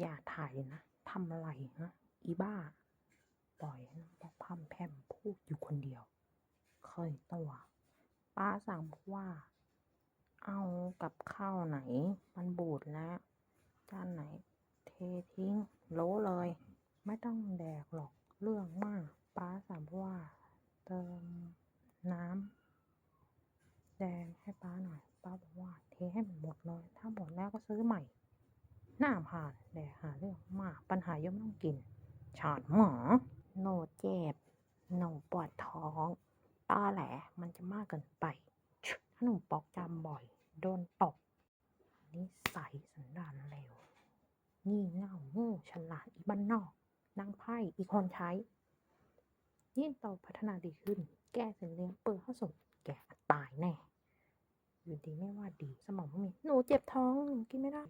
อย่าถ่ายนะทำอะไรฮะอีบ้า ปล่อยให้น้องบอกพร่แพร่มพูดอยู่คนเดียว เคยตัวป้าสั่งว่า เอากับข้าวไหน มันบูดแล้ว จานไหน เททิ้งโลเลย ไม่ต้องแดกหรอกเรื่องมาก ป้าสั่งว่า เติมน้ำแดงให้ป้าหน่อย ป้าบอกว่า เทให้มันหมดเลย ถ้าหมดแล้วก็ซื้อใหม่ หน้าผ่านแดกหาเรื่องมากปัญหาเยอมต้องกิน ฉาดหมอ โนเจ็บ โนปวดท้องตอแหลมันจะมากเกินไปถ้าหนุ่มปอกจำบ่อย โดนตกนิสัยสันดานเลวงี่เง่าโง่ฉลาดอีบ้านนอกนางไพ่อีคนใช้ ยิ่งโตพัฒนาดีขึ้น แก้เส้นเลี้ยงเปิดเข้าสู่แกตายแน่ อยู่ดีไม่ว่าดีสมองไม่มีหนูเจ็บท้องกินไม่ได้